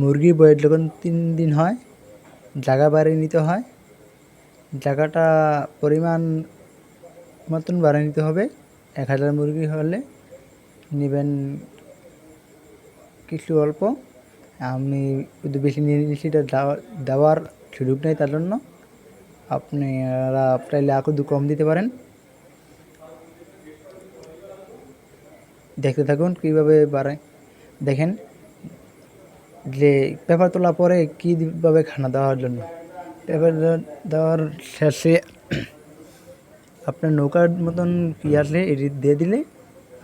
মুরগির বয়স যখন তিন দিন হয় জায়গা বাড়িয়ে নিতে হয় জায়গাটা পরিমাণ মতন বাড়িয়ে নিতে হবে, এক হাজার মুরগি হলে নেবেন কিছু অল্প। আমি একটু বেশি নিয়ে নিয়েছি, এটা দেওয়ার সুযোগ নেই তার জন্য। আপনারা চাইলে আর দু কম দিতে পারেন। দেখতে থাকুন কীভাবে বাড়ায়। দেখেন যে পেপার তোলার পরে কীভাবে খানা দেওয়ার জন্য? পেপার দেওয়ার শেষে আপনার নৌকার মতন কি আসলে এটি দিয়ে দিলে,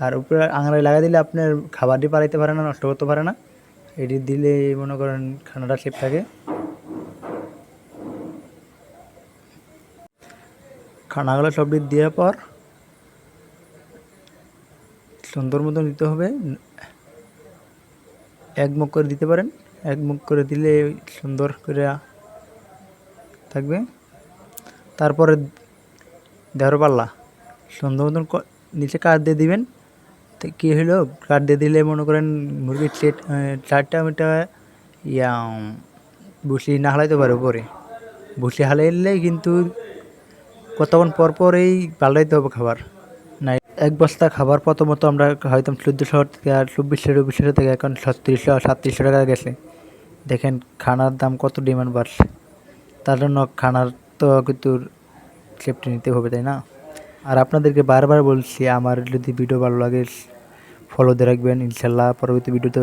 আর উপরে আঙড়ায় লাগা দিলে আপনার খাবারটি পারাইতে পারে না, নষ্ট করতে পারে না। এটি দিলে মনে করেন খানাটা সেফ থাকে। খানাগুলো সবটি দেওয়ার পর সুন্দর মতন দিতে হবে। এক মুখ করে দিতে পারেন, এক মুখ করে দিলে সুন্দর করে থাকবে। তারপরে দেহর পাল্লা, সুন্দর মতন নিচে কাঠ দিয়ে দিবেন। তো কী হলো কাঠ দিয়ে দিলে মনে করেন মুরগির চেট চারটা মিটা ইয়া ভুসি না হালাইতে পারে উপরে। ভুসি হালাইলে কিন্তু কতক্ষণ পর পর এই পাল্টাইতে হবে খাবার। এক বস্তা খাবার প্রথমত আমরা হয়তো চোদ্দোশো থেকে আর চব্বিশশো চব্বিশশো থেকে এখন ছত্রিশশো, সাতত্রিশশো টাকা গেছে। দেখেন খানার দাম কত ডিমান্ড বাড়ছে। তার জন্য খানার তো কিন্তু সেফটি নিতে হবে, তাই না? আর আপনাদেরকে বারবার বলছি, আমার যদি ভিডিও ভালো লাগে ফলো দিয়ে রাখবেন। ইনশাল্লাহ পরবর্তী ভিডিওতে